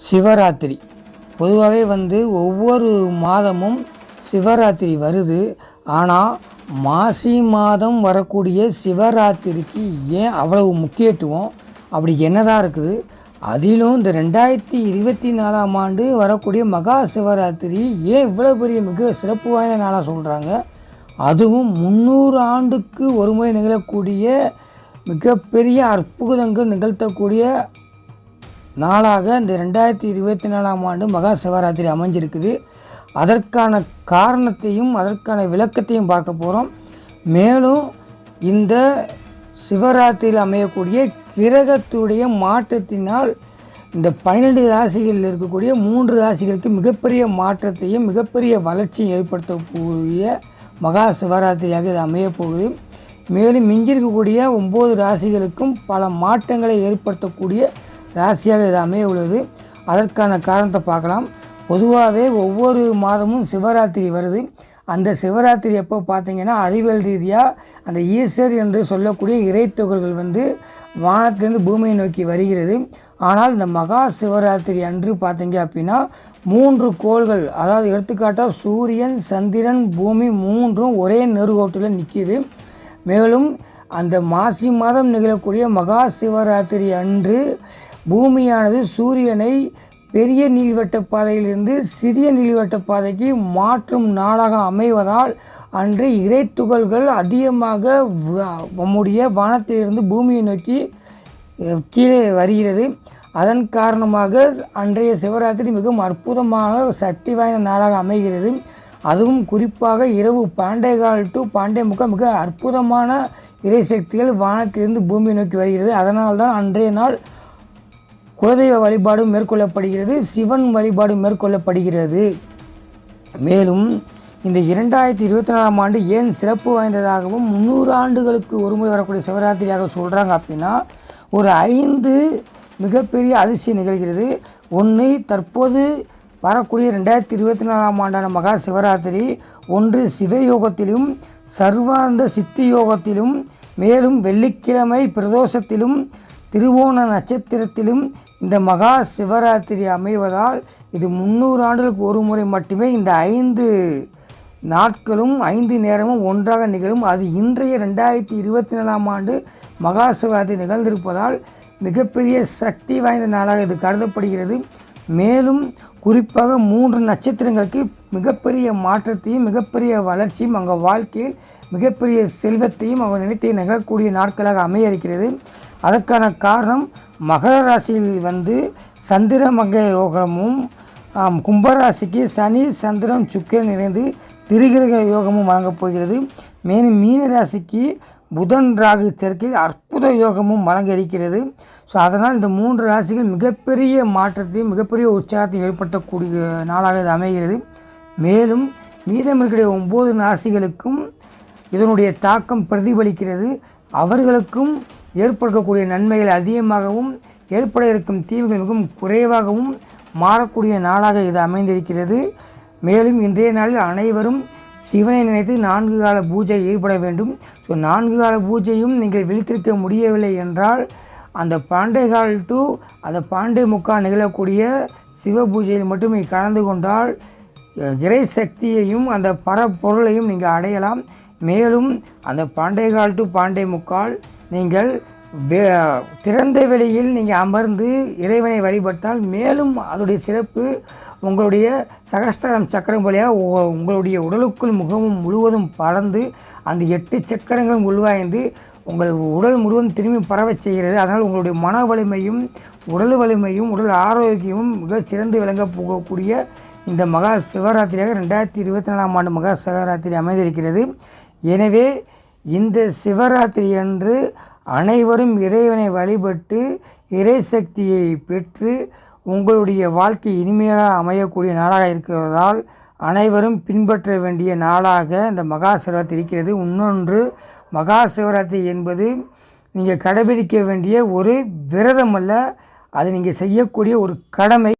சிவராத்திரி. பொதுவாகவே வந்து ஒவ்வொரு மாதமும் சிவராத்திரி வருது. ஆனால் மாசி மாதம் வரக்கூடிய சிவராத்திரிக்கு ஏன் அவ்வளவு முக்கியத்துவம்? அப்படி என்னதான் இருக்குது? அதிலும் இந்த ரெண்டாயிரத்தி இருபத்தி நாலாம் ஆண்டு வரக்கூடிய மகா சிவராத்திரி ஏன் இவ்வளோ பெரிய மிக சிறப்பு வாய்ந்த நாளாக சொல்கிறாங்க அதுவும் முந்நூறு ஆண்டுக்கு ஒரு முறை நிகழக்கூடிய மிகப்பெரிய அற்புதங்கள் நிகழ்த்தக்கூடிய நாளாக இந்த ரெண்டாயிரத்தி இருபத்தி நாலாம் ஆண்டு மகா சிவராத்திரி அமைஞ்சிருக்குது. அதற்கான காரணத்தையும் அதற்கான விளக்கத்தையும் பார்க்க போகிறோம் மேலும் இந்த சிவராத்திரியில் அமையக்கூடிய கிரகத்துடைய மாற்றத்தினால் இந்த பன்னிரெண்டு ராசிகளில் இருக்கக்கூடிய மூன்று ராசிகளுக்கு மிகப்பெரிய மாற்றத்தையும் மிகப்பெரிய வளர்ச்சியும் ஏற்படுத்தக்கூடிய மகா சிவராத்திரியாக இது அமையப்போகுது மேலும் மிஞ்சிருக்கக்கூடிய ஒம்பது ராசிகளுக்கும் பல மாற்றங்களை ஏற்படுத்தக்கூடிய ராசியாக இது அமைய உள்ளது அதற்கான காரணத்தை பார்க்கலாம். பொதுவாகவே ஒவ்வொரு மாதமும் சிவராத்திரி வருது. அந்த சிவராத்திரி எப்போ பார்த்தீங்கன்னா அறிவியல் ரீதியாக அந்த ஈஸ்வர் என்று சொல்லக்கூடிய இறைத்துகள்கள் வந்து வானத்திலிருந்து பூமியை நோக்கி வருகிறது. ஆனால் இந்த மகா சிவராத்திரி அன்று பார்த்தீங்க அப்படின்னா மூன்று கோள்கள் அதாவது எடுத்துக்காட்டாக சூரியன் சந்திரன் பூமி மூன்றும் ஒரே நெருகோட்டில் நிற்கிது. மேலும் அந்த மாசி மாதம் நிகழக்கூடிய மகா சிவராத்திரி அன்று பூமியானது சூரியனை பெரிய நீள்வட்ட பாதையிலிருந்து சிறிய நீள்வட்ட பாதைக்கு மாற்றும் நாளாக அமைவதால் அன்று இறைத்துகள்கள் அதிகமாக நம்முடைய வானத்திலிருந்து பூமியை நோக்கி கீழே வருகிறது. அதன் காரணமாக அன்றைய சிவராத்திரி மிகவும் அற்புதமான சக்தி வாய்ந்த நாளாக அமைகிறது. அதுவும் குறிப்பாக இரவு பாண்டேகால் டு பாண்டே முகம் மிக அற்புதமான இறை சக்திகள் வானத்திலிருந்து பூமியை நோக்கி வருகிறது. அதனால்தான் அன்றைய நாள் குலதெய்வ வழிபாடு மேற்கொள்ளப்படுகிறது சிவன் வழிபாடு மேற்கொள்ளப்படுகிறது. மேலும் இந்த இரண்டாயிரத்தி இருபத்தி நாலாம் ஆண்டு ஏன் சிறப்பு வாய்ந்ததாகவும் முந்நூறு ஆண்டுகளுக்கு ஒருமுறை வரக்கூடிய சிவராத்திரியாக சொல்கிறாங்க அப்படின்னா ஒரு ஐந்து மிகப்பெரிய அதிர்ச்சி நிகழ்கிறது. ஒன்று தற்போது வரக்கூடிய ரெண்டாயிரத்தி இருபத்தி நாலாம் ஆண்டான மகா சிவராத்திரி ஒன்று சிவயோகத்திலும் சர்வார்ந்த சித்தி யோகத்திலும் மேலும் வெள்ளிக்கிழமை பிரதோஷத்திலும் திருவோண நட்சத்திரத்திலும் இந்த மகா சிவராத்திரி அமைவதால் இது முந்நூறு ஆண்டுகளுக்கு ஒரு முறை மட்டுமே இந்த ஐந்து நாட்களும் ஐந்து நேரமும் ஒன்றாக நிகழும். அது இன்றைய ரெண்டாயிரத்தி இருபத்தி நாலாம் ஆண்டு மகா சிவராத்திரி நிகழ்ந்திருப்பதால் மிகப்பெரிய சக்தி வாய்ந்த நாளாக இது கருதப்படுகிறது. மேலும் குறிப்பாக மூன்று நட்சத்திரங்களுக்கு மிகப்பெரிய மாற்றத்தையும் மிகப்பெரிய வளர்ச்சியும் அவங்க வாழ்க்கையில் மிகப்பெரிய செல்வத்தையும் அவங்க நினைத்து நிகழக்கூடிய நாட்களாக அமைய இருக்கிறது. அதற்கான காரணம் மகர ராசியில் வந்து சந்திரமங்க யோகமும் கும்பராசிக்கு சனி சந்திரன் சுக்கிரன் இணைந்து திரிகிரக யோகமும் வழங்கப் போகிறது. மேலும் மீன ராசிக்கு புதன் ராகு சேர்க்கையில் அற்புத யோகமும் வழங்க இருக்கிறது. ஸோ அதனால் இந்த மூன்று ராசிகள் மிகப்பெரிய மாற்றத்தையும் மிகப்பெரிய உற்சாகத்தையும் ஏற்படுத்தக்கூடிய நாளாக இது அமைகிறது. மேலும் மீதம் இருக்கிற ஒம்பது ராசிகளுக்கும் இதனுடைய தாக்கம் பிரதிபலிக்கிறது. அவர்களுக்கும் ஏற்படக்கூடிய நன்மைகள் அதிகமாகவும் ஏற்பட இருக்கும் தீமைகள் மிகவும் குறைவாகவும் மாறக்கூடிய நாளாக இது அமைந்திருக்கிறது. மேலும் இன்றைய நாளில் அனைவரும் சிவனை நினைத்து நான்கு கால பூஜை ஈடுபட வேண்டும். ஸோ நான்கு கால பூஜையும் நீங்கள் விழித்திருக்க முடியவில்லை என்றால் அந்த பாண்டேகால் டு அந்த பாண்டே முக்கா நிகழக்கூடிய சிவ பூஜையில் மட்டுமே கலந்து கொண்டால் இறை சக்தியையும் அந்த பரப்பொருளையும் நீங்கள் அடையலாம். மேலும் அந்த பாண்டேகால் டு பாண்டே முக்கால் நீங்கள் வே திறந்த வெளியில் நீங்கள் அமர்ந்து இறைவனை வழிபட்டால் மேலும் அதோடைய சிறப்பு உங்களுடைய சகஸ்டாரம் சக்கரம் வழியாக உ- உங்களுடைய உடலுக்குள் முகமும் முழுவதும் பறந்து அந்த எட்டு சக்கரங்களும் உள்வாய்ந்து உங்கள் உடல் முழுவதும் திரும்பி பரவச் செய்கிறது. அதனால் உங்களுடைய மன வலிமையும் உடல் வலிமையும் உடல் ஆரோக்கியமும் மிக சிறந்து விளங்க போகக்கூடிய இந்த மகா சிவராத்திரியாக ரெண்டாயிரத்தி இருபத்தி நாலாம் ஆண்டு மகா சிவராத்திரி அமைந்திருக்கிறது. எனவே இந்த சிவராத்திரி அன்று அனைவரும் இறைவனை வழிபட்டு இறை சக்தியை பெற்று உங்களுடைய வாழ்க்கை இனிமையாக அமையக்கூடிய நாளாக இருக்கிறதால் அனைவரும் பின்பற்ற வேண்டிய நாளாக இந்த மகா சிவராத்திரி இருக்கிறது. இன்னொன்று மகா சிவராத்திரி என்பது நீங்கள் கடைபிடிக்க வேண்டிய ஒரு விரதம் அல்ல அது நீங்கள் செய்யக்கூடிய ஒரு கடமை.